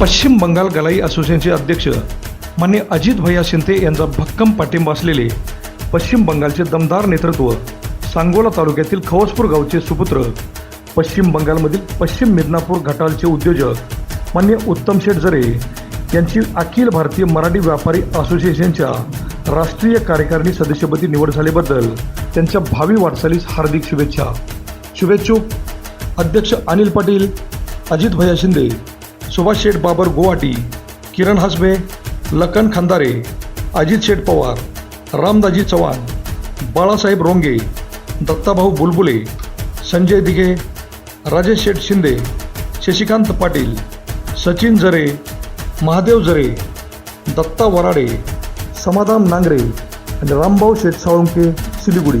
पश्चिम बंगाल गलाई असोसिएशनचे अध्यक्ष मान्य अजित भैया शिंदे यांचा भक्कम पाठिंबा असलेले पश्चिम बंगालचे दमदार नेतृत्व सांगोला तालुक्यातील खवसपूर गावचे सुपुत्र पश्चिम बंगालमधील पश्चिम मिदनापूर घाटालचे उद्योजक मान्य उत्तम शेठ जरे यांची अखिल भारतीय मराठी व्यापारी असोसिएशनच्या राष्ट्रीय कार्यकारिणी सदस्यपदी निवड झाल्याबद्दल त्यांच्या भावी वाटचालीस हार्दिक शुभेच्छा. शुभेच्छुक अध्यक्ष अनिल पाटील अजित भैया शिंदे सुभाष शेठ बाबर गुवाहाटी किरण हसबे लखन खंदारे अजित शेठ पवार रामदाजी चव्हाण बाळासाहेब रोंगे दत्ताभाऊ बुलबुले संजय दिघे राजेश शेठ शिंदे शशिकांत पाटील सचिन जरे महादेव जरे दत्ता वराडे समाधान नांगरे आणि रामभाऊ शेठ साळुंके सिलिगुडी.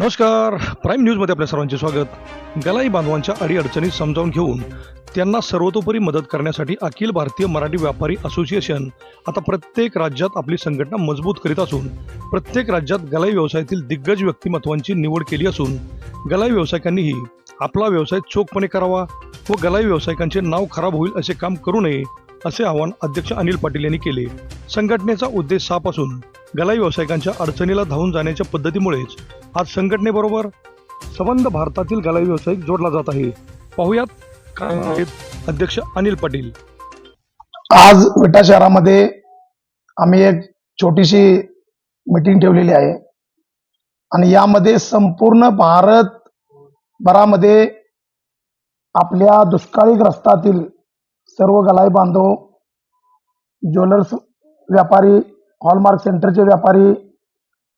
नमस्कार. प्राईम न्यूजमध्ये आपल्या सर्वांचे स्वागत. गलाई बांधवांच्या अडीअडचणी समजावून घेऊन त्यांना सर्वतोपरी मदत करण्यासाठी अखिल भारतीय मराठी व्यापारी असोसिएशन आता प्रत्येक राज्यात आपली संघटना मजबूत करीत असून प्रत्येक राज्यात गलाई व्यवसायातील दिग्गज व्यक्तिमत्वांची निवड केली असून गलाई व्यावसायिकांनीही आपला व्यवसाय चोखपणे करावा व गलाई व्यावसायिकांचे नाव खराब होईल असे काम करू नये असे आवाहन अध्यक्ष अनिल पाटील यांनी केले. संघटनेचा उद्देश साफ असून गलाई व्यावसायिकांच्या अडचणीला धावून जाण्याच्या पद्धतीमुळेच आज संघटनेबरोबर संबंध भारतातील गलाई व्यावसायिक जोडला जात आहे. पाहुयात काय अध्यक्ष अनिल पाटील. आज विटा शहरामध्ये आम्ही एक छोटीशी मीटिंग ठेवलेली आहे. आणि यामध्ये संपूर्ण भारत भरामध्ये आपल्या दुष्काळी ग्रस्तातील सर्व गलाई बांधव ज्वेलर्स व्यापारी हॉलमार्क सेंटरचे व्यापारी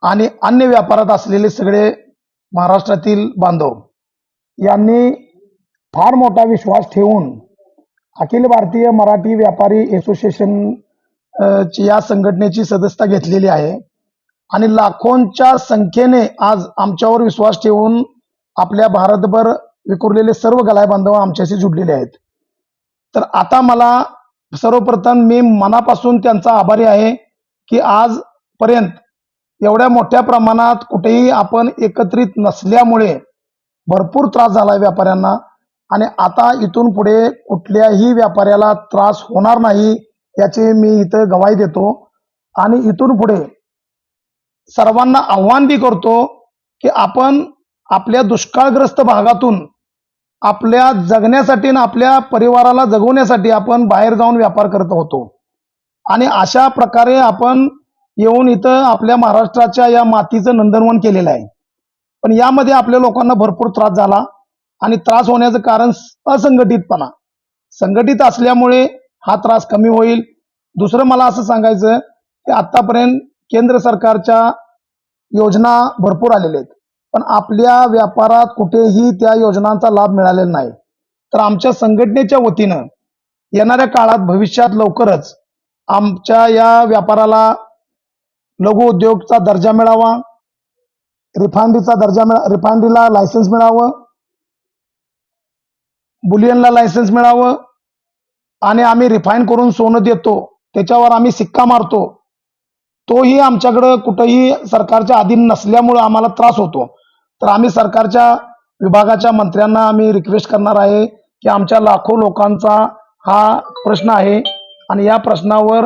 आणि अन्य व्यापारात असलेले सगळे महाराष्ट्रातील बांधव यांनी फार मोठा विश्वास ठेवून अखिल भारतीय मराठी व्यापारी असोसिएशन ची या संघटनेची सदस्यता घेतलेली आहे. आणि लाखोंच्या संख्येने आज आमच्यावर विश्वास ठेवून आपल्या भारतभर विखुरलेले सर्व गलाय बांधव आमच्याशी जुडलेले आहेत. तर आता मला सर्वप्रथम मी मनापासून त्यांचा आभारी आहे. की आजपर्यंत एवढ्या मोठ्या प्रमाणात कुठेही आपण एकत्रित नसल्यामुळे भरपूर त्रास झाला व्यापाऱ्यांना. आणि आता इथून पुढे कुठल्याही व्यापाऱ्याला त्रास होणार नाही याची मी इथं गवाही देतो. आणि इथून पुढे सर्वांना आव्हान बी करतो की आपण आपल्या दुष्काळग्रस्त भागातून आपल्या जगण्यासाठी आणि आपल्या परिवाराला जगवण्यासाठी आपण बाहेर जाऊन व्यापार करत होतो. आणि अशा प्रकारे आपण येऊन इथं आपल्या महाराष्ट्राच्या या मातीचं नंदनवन केलेलं आहे. पण यामध्ये आपल्या लोकांना भरपूर त्रास झाला आणि त्रास होण्याचं कारण असंघटितपणा. संघटित असल्यामुळे हा त्रास कमी होईल. दुसरं मला असं सांगायचं की आतापर्यंत केंद्र सरकारच्या योजना भरपूर आलेल्या आहेत. पण आपल्या व्यापारात कुठेही त्या योजनांचा लाभ मिळालेला नाही. तर आमच्या संघटनेच्या वतीनं येणाऱ्या काळात भविष्यात लवकरच आमच्या या व्यापाराला लघु उद्योगचा दर्जा मिळावा रिफायनरीचा दर्जा मिळा रिफायनरीला लायसन्स मिळावं बुलियनला लायसन्स मिळावं आणि आम्ही रिफाईन करून सोनं देतो त्याच्यावर आम्ही सिक्का मारतो. तोही आमच्याकडं कुठंही सरकारच्या अधीन नसल्यामुळं आम्हाला त्रास होतो. तर आम्ही सरकारच्या विभागाच्या मंत्र्यांना आम्ही रिक्वेस्ट करणार आहे की आमच्या लाखो लोकांचा हा प्रश्न आहे. आणि या प्रश्नावर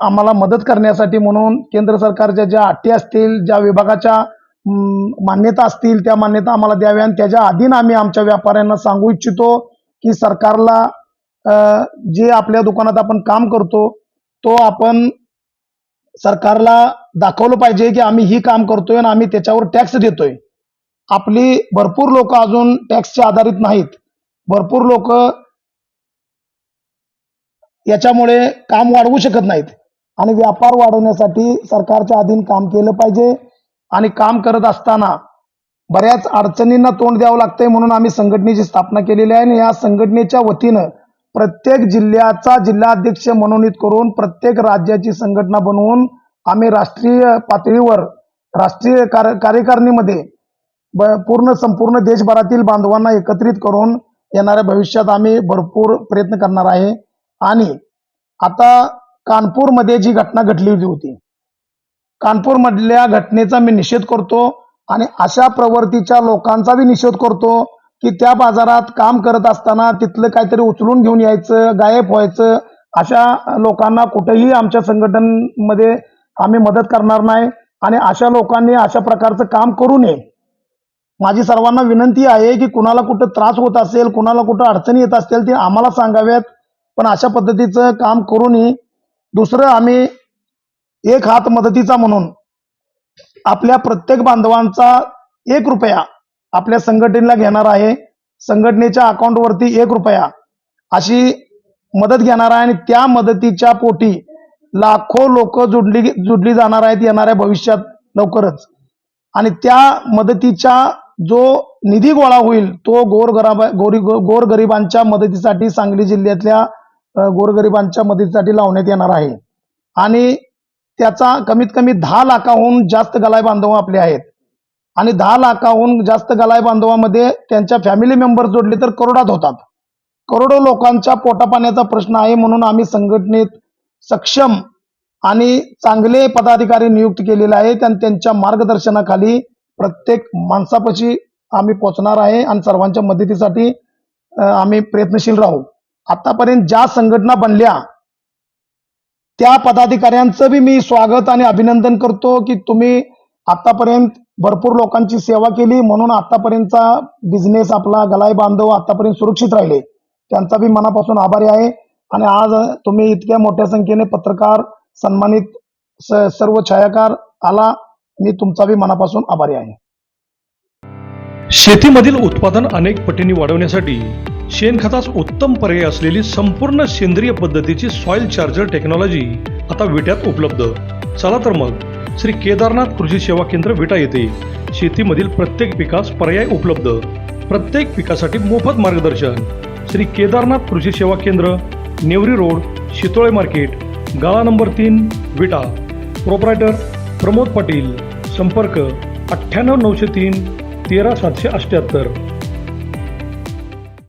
आम्हाला मदत करण्यासाठी म्हणून केंद्र सरकारच्या ज्या अटी असतील ज्या विभागाच्या मान्यता असतील त्या मान्यता आम्हाला द्याव्या आणि त्याच्या अधीन आम्ही आमच्या व्यापाऱ्यांना सांगू इच्छितो की सरकारला जे आपल्या दुकानात आपण काम करतो तो आपण सरकारला दाखवलं पाहिजे की आम्ही ही काम करतोय आणि आम्ही त्याच्यावर टॅक्स देतोय. आपली भरपूर लोक अजून टॅक्सच्या आधारित नाहीत. भरपूर लोक याच्यामुळे काम वाढवू शकत नाहीत. आणि व्यापार वाढवण्यासाठी सरकारच्या अधीन काम केलं पाहिजे. आणि काम करत असताना बऱ्याच अडचणींना तोंड द्यावं लागतंय म्हणून आम्ही संघटनेची स्थापना केलेली आहे. आणि या संघटनेच्या वतीनं प्रत्येक जिल्ह्याचा जिल्हाध्यक्ष मनोनीत करून प्रत्येक राज्याची संघटना बनवून आम्ही राष्ट्रीय पातळीवर राष्ट्रीय कार्य कार्यकारिणीमध्ये पूर्ण संपूर्ण देशभरातील बांधवांना एकत्रित करून येणाऱ्या भविष्यात आम्ही भरपूर प्रयत्न करणार आहे. आणि आता कानपूरमध्ये जी घटना घडली होती कानपूरमधल्या घटनेचा मी निषेध करतो आणि अशा प्रवृत्तीच्या लोकांचाही निषेध करतो की त्या बाजारात काम करत असताना तिथलं काहीतरी उचलून घेऊन यायचं गायब व्हायचं अशा लोकांना कुठेही आमच्या संघटनमध्ये आम्ही मदत करणार नाही आणि अशा लोकांनी अशा प्रकारचं काम करू नये. माझी सर्वांना विनंती आहे की कुणाला कुठं त्रास होत असेल कुणाला कुठं अडचणी येत असतील ते आम्हाला सांगाव्यात. पण अशा पद्धतीचं काम करूनही दुसरं आम्ही एक हात मदतीचा म्हणून आपल्या प्रत्येक बांधवांचा एक रुपया आपल्या संघटनेला घेणार आहे. संघटनेच्या अकाउंटवरती एक रुपया अशी मदत घेणार आहे आणि त्या मदतीच्या पोटी लाखो लोक जुडली जुडली जाणार आहेत येणाऱ्या भविष्यात लवकरच. आणि त्या मदतीचा जो निधी गोळा होईल तो गोरगराबा गोरी गोरगरिबांच्या मदतीसाठी सांगली जिल्ह्यातल्या गोरगरिबांच्या मदतीसाठी लावण्यात येणार आहे. आणि त्याचा कमीत कमी दहा लाखाहून जास्त गलाय बांधव आपले आहेत. आणि दहा लाखाहून जास्त गलाय बांधवामध्ये त्यांच्या फॅमिली मेंबर जोडले तर करोडात होतात करोडो लोकांच्या पोटापाण्याचा प्रश्न आहे म्हणून आम्ही संघटनेत सक्षम आणि चांगले पदाधिकारी नियुक्त केलेले आहेत आणि त्यांच्या मार्गदर्शनाखाली प्रत्येक माणसापाशी आम्ही पोचणार आहे आणि सर्वांच्या मदतीसाठी आम्ही प्रयत्नशील राहू. आतापर्यंत ज्या संघटना बनल्या त्या पदाधिकाऱ्यांचं बी मी स्वागत आणि अभिनंदन करतो की तुम्ही आतापर्यंत भरपूर लोकांची सेवा केली. म्हणून आतापर्यंतचा बिझनेस आपला गलाई बांधव आतापर्यंत सुरक्षित राहिले. त्यांचा बी मनापासून आभारी आहे. आणि आज तुम्ही इतक्या मोठ्या संख्येने पत्रकार सन्मानित सर्व छायाकार आला. मी तुमचा बी मनापासून आभारी आहे. शेतीमधील उत्पादन अनेक पटींनी वाढवण्यासाठी शेणखतास उत्तम पर्याय असलेली संपूर्ण सेंद्रिय पद्धतीची सॉइल चार्जर टेक्नॉलॉजी आता विट्यात उपलब्ध. चला तर मग श्री केदारनाथ कृषी सेवा केंद्र विटा येथे शेतीमधील प्रत्येक पिकास पर्याय उपलब्ध. प्रत्येक पिकासाठी मोफत मार्गदर्शन. श्री केदारनाथ कृषी सेवा केंद्र नेवरी रोड शितोळे मार्केट गाळा नंबर तीन विटा. प्रोप्रायटर प्रमोद पाटील. संपर्क अठ्ठ्याण्णव नऊशे तीन तेरा सातशे अठ्ठ्याहत्तर